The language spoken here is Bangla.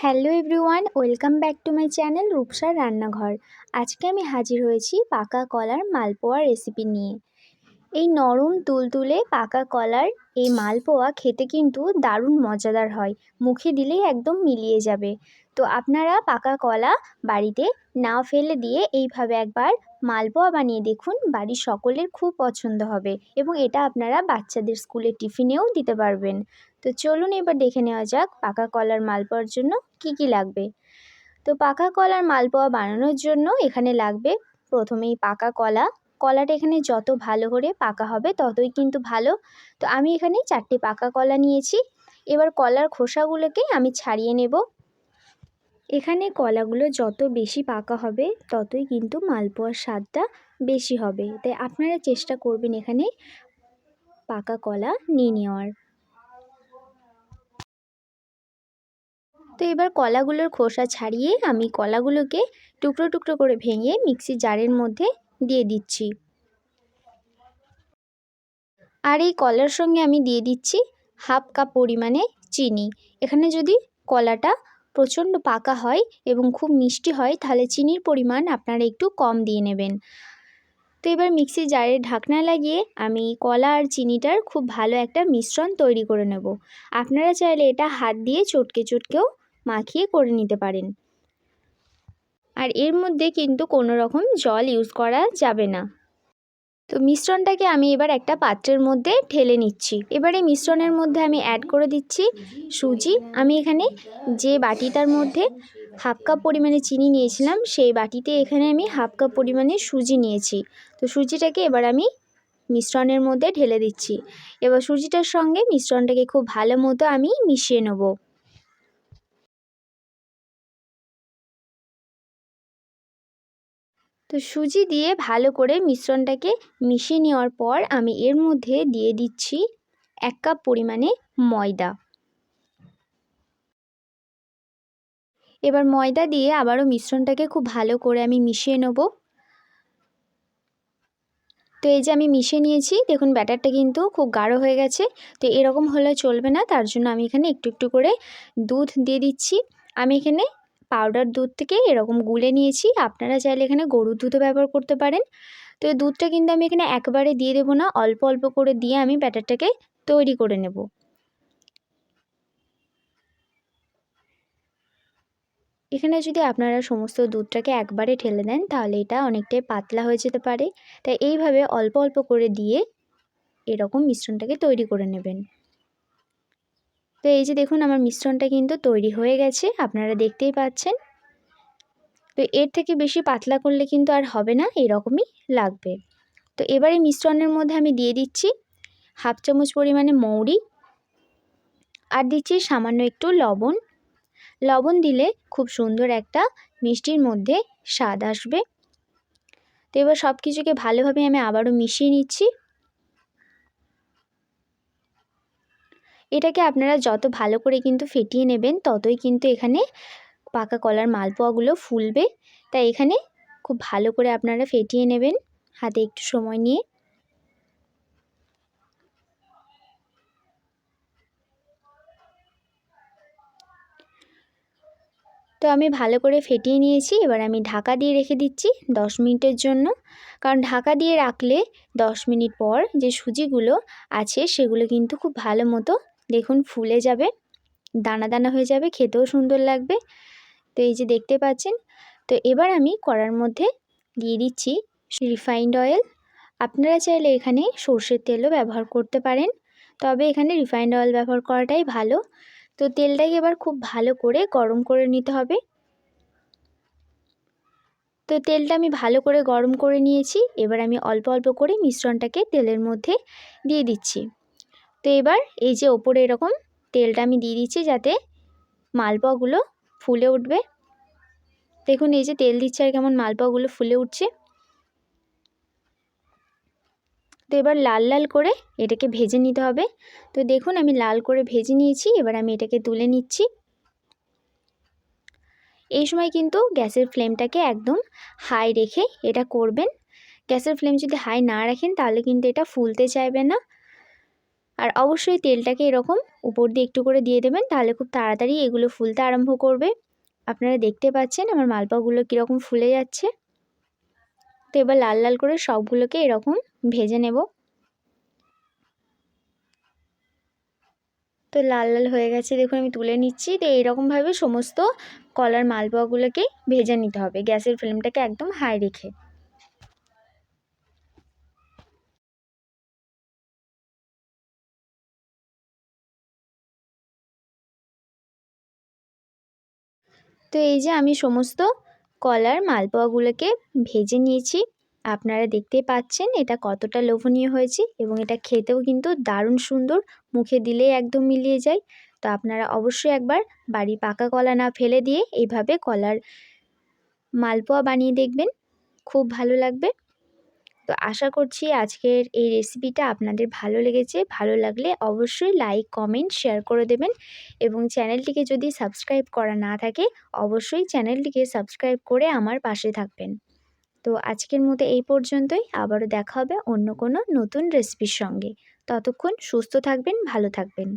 Hello everyone, welcome back to my channel রূপসার রান্নাঘর। আজকে আমি হাজির হয়েছি পাকা কলার মালপোয়া রেসিপি নিয়ে। এই নরম তুলতুলে পাকা কলার এই মালপোয়া খেতে কিন্তু দারুণ মজাদার হয়। মুখে দিলেই একদম মিলিয়ে যাবে। তো আপনারা পাকা কলা বাড়িতে না ফেলে দিয়ে এইভাবে একবার মালপোয়া বানিয়ে দেখুন, বাড়ির সকলের খুব পছন্দ হবে এবং এটা আপনারা বাচ্চাদের স্কুলের টিফিনেও দিতে পারবেন। তো চলুন এবার দেখে নেওয়া যাক পাকা কলার মালপোয়ার জন্য কি কি লাগবে। তো পাকা কলার মালপোয়া বানানোর জন্য এখানে লাগবে প্রথমেই পাকা কলা কলাটা এখানে যত ভালো করে পাকা হবে ততই কিন্তু ভালো। তো আমি এখানে চারটে পাকা কলা নিয়েছি। এবার কলার খোসাগুলোকে আমি ছাড়িয়ে নেব। এখানে কলাগুলো যত বেশি পাকা হবে ততই কিন্তু মালপোয়ার স্বাদটা বেশি হবে। তাই আপনারা চেষ্টা করবেন এখানে পাকা কলা নিয়ে নেওয়ার। তো এবার কলাগুলোর খোসা ছাড়িয়ে আমি কলাগুলোকে টুকরো টুকরো করে ভেঙে মিক্সি জারের মধ্যে দিয়ে দিচ্ছি। আর এই কলার সঙ্গে আমি দিয়ে দিচ্ছি হাফ কাপ পরিমাণে চিনি। এখানে যদি কলাটা প্রচণ্ড পাকা হয় এবং খুব মিষ্টি হয়, তাহলে চিনির পরিমাণ আপনারা একটু কম দিয়ে নেবেন। তো এবার মিক্সি জারে ঢাকনা লাগিয়ে আমি কলা আর চিনিটার খুব ভালো একটা মিশ্রণ তৈরি করে নেব। আপনারা চাইলে এটা হাত দিয়ে চটকে চটকেও মাখিয়ে করে নিতে পারেন। আর এর মধ্যে কিন্তু কোনো রকম জল ইউজ করা যাবে না। তো মিশ্রণটাকে আমি এবার একটা পাত্রের মধ্যে ঢেলে নিচ্ছি। এবার মিশ্রণের মধ্যে আমি অ্যাড করে দিচ্ছি সুজি। আমি এখানে যে বাটিটার মধ্যে হাফ কাপ পরিমাণে চিনি নিয়েছিলাম, সেই বাটিতে এখানে আমি হাফ কাপ পরিমাণে সুজি নিয়েছি। তো সুজিটাকে এবার আমি মিশ্রণের মধ্যে ঢেলে দিচ্ছি। এবার সুজিটার সঙ্গে মিশ্রণটাকে খুব ভালো মতো আমি মিশিয়ে নেব। তো সুজি দিয়ে ভালো করে মিশ্রণটাকে মিশিয়ে নেওয়ার পর আমি এর মধ্যে দিয়ে দিচ্ছি এক কাপ পরিমাণে ময়দা। এবার ময়দা দিয়ে আবারও মিশ্রণটাকে খুব ভালো করে আমি মিশিয়ে নেব। তো এই যে আমি মিশিয়ে নিয়েছি, দেখুন ব্যাটারটা কিন্তু খুব গাঢ় হয়ে গেছে। তো এরকম হলে চলবে না, তার জন্য আমি এখানে একটু একটু করে দুধ দিয়ে দিচ্ছি। আমি এখানে পাউডার দুধ থেকে এরকম গুলে নিয়েছি। আপনারা চাইলে এখানে গরুর দুধও ব্যবহার করতে পারেন। তো এই দুধটা কিন্তু আমি এখানে একবারে দিয়ে দেবো না, অল্প অল্প করে দিয়ে আমি ব্যাটারটাকে তৈরি করে নেব। এখানে যদি আপনারা সমস্ত দুধটাকে একবারে ঠেলে দেন, তাহলে এটা অনেকটাই পাতলা হয়ে যেতে পারে। তাই এইভাবে অল্প অল্প করে দিয়ে এরকম মিশ্রণটাকে তৈরি করে নেবেন। তো এই যে দেখুন আমার মিশ্রণটা কিন্তু তৈরি হয়ে গেছে, আপনারা দেখতেই পাচ্ছেন। তো এর থেকে বেশি পাতলা করলে কিন্তু আর হবে না, এরকমই লাগবে। তো এবারে মিশ্রণের মধ্যে আমি দিয়ে দিচ্ছি হাফ চামচ পরিমাণে মৌরি আর দিচ্ছি সামান্য একটু লবণ। লবণ দিলে খুব সুন্দর একটা মিষ্টির মধ্যে স্বাদ আসবে। তো এবার সব কিছুকে ভালোভাবে আমি আবারও মিশিয়ে নিচ্ছি। এটাকে আপনারা যত ভালো করে কিন্তু ফেটিয়ে নেবেন, ততই কিন্তু এখানে পাকা কলার মালপোয়াগুলো ফুলবে। তাই এখানে খুব ভালো করে আপনারা ফেটিয়ে নেবেন, হাতে একটু সময় নিয়ে। তো আমি ভালো করে ফেটিয়ে নিয়েছি, এবার আমি ঢাকা দিয়ে রেখে দিচ্ছি দশ মিনিটের জন্য। কারণ ঢাকা দিয়ে রাখলে দশ মিনিট পর যে সুজিগুলো আছে, সেগুলো কিন্তু খুব ভালো মতো দেখুন ফুলে যাবে, দানা দানা হয়ে যাবে, খেতেও সুন্দর লাগবে। তো এই যে দেখতে পাচ্ছেন, তো এবার আমি কড়ার মধ্যে দিয়ে দিচ্ছি রিফাইন্ড অয়েল আপনারা চাইলে এখানে সর্ষের তেলও ব্যবহার করতে পারেন, তবে এখানে রিফাইন্ড অয়েল ব্যবহার করাটাই ভালো। তো তেলটাকে এবার খুব ভালো করে গরম করে নিতে হবে। তো তেলটা আমি ভালো করে গরম করে নিয়েছি, এবার আমি অল্প অল্প করে মিশ্রণটাকে তেলের মধ্যে দিয়ে দিচ্ছি। তো এবার এই যে ওপরে এরকম তেলটা আমি দিয়ে দিচ্ছি যাতে মালপোয়াগুলো ফুলে উঠবে। দেখুন, এই যে তেল দিচ্ছে আর কেমন মালপোয়াগুলো ফুলে উঠছে। তো এবার লাল লাল করে এটাকে ভেজে নিতে হবে। তো দেখুন, আমি লাল করে ভেজে নিয়েছি, এবার আমি এটাকে তুলে নিচ্ছি। এই সময় কিন্তু গ্যাসের ফ্লেমটাকে একদম হাই রেখে এটা করবেন। গ্যাসের ফ্লেম যদি হাই না রাখেন, তাহলে কিন্তু এটা ফুলতে চাইবে না। আর অবশ্যই তেলটাকে এরকম উপর দিয়ে একটু করে দিয়ে দেবেন, তাহলে খুব তাড়াতাড়ি এগুলো ফুলতে আরম্ভ করবে। আপনারা দেখতে পাচ্ছেন আমার মালপোয়াগুলো কীরকম ফুলে যাচ্ছে। তো এবার লাল লাল করে সবগুলোকে এরকম ভেজে নেব। তো লাল লাল হয়ে গেছে, দেখুন আমি তুলে নিচ্ছি। তো এইরকমভাবে সমস্ত কলার মালপোয়াগুলোকে ভেজে নিতে হবে, গ্যাসের ফ্লেমটাকে একদম হাই রেখে। তো এই যে আমি সমস্ত কলার মালপোয়াগুলোকে ভেজে নিয়েছি। আপনারা দেখতেই পাচ্ছেন এটা কতটা লোভনীয় হয়েছে এবং এটা খেতেও কিন্তু দারুণ সুন্দর, মুখে দিলেই একদম মিলিয়ে যায়। তো আপনারা অবশ্যই একবার বাড়ি পাকা কলা না ফেলে দিয়ে এইভাবে কলার মালপোয়া বানিয়ে দেখবেন। খুব ভালো লাগবে। তো আশা করছি আজকের এই রেসিপিটা আপনাদের ভালো লেগেছে। ভালো লাগলে অবশ্যই লাইক কমেন্ট শেয়ার করে দেবেন এবং চ্যানেলটিকে যদি সাবস্ক্রাইব করা না থাকে, অবশ্যই চ্যানেলটিকে সাবস্ক্রাইব করে আমার পাশে থাকবেন। তো আজকের মতো এই পর্যন্তই। আবারও দেখা হবে অন্য কোনো নতুন রেসিপির সঙ্গে। ততক্ষণ সুস্থ থাকবেন, ভালো থাকবেন।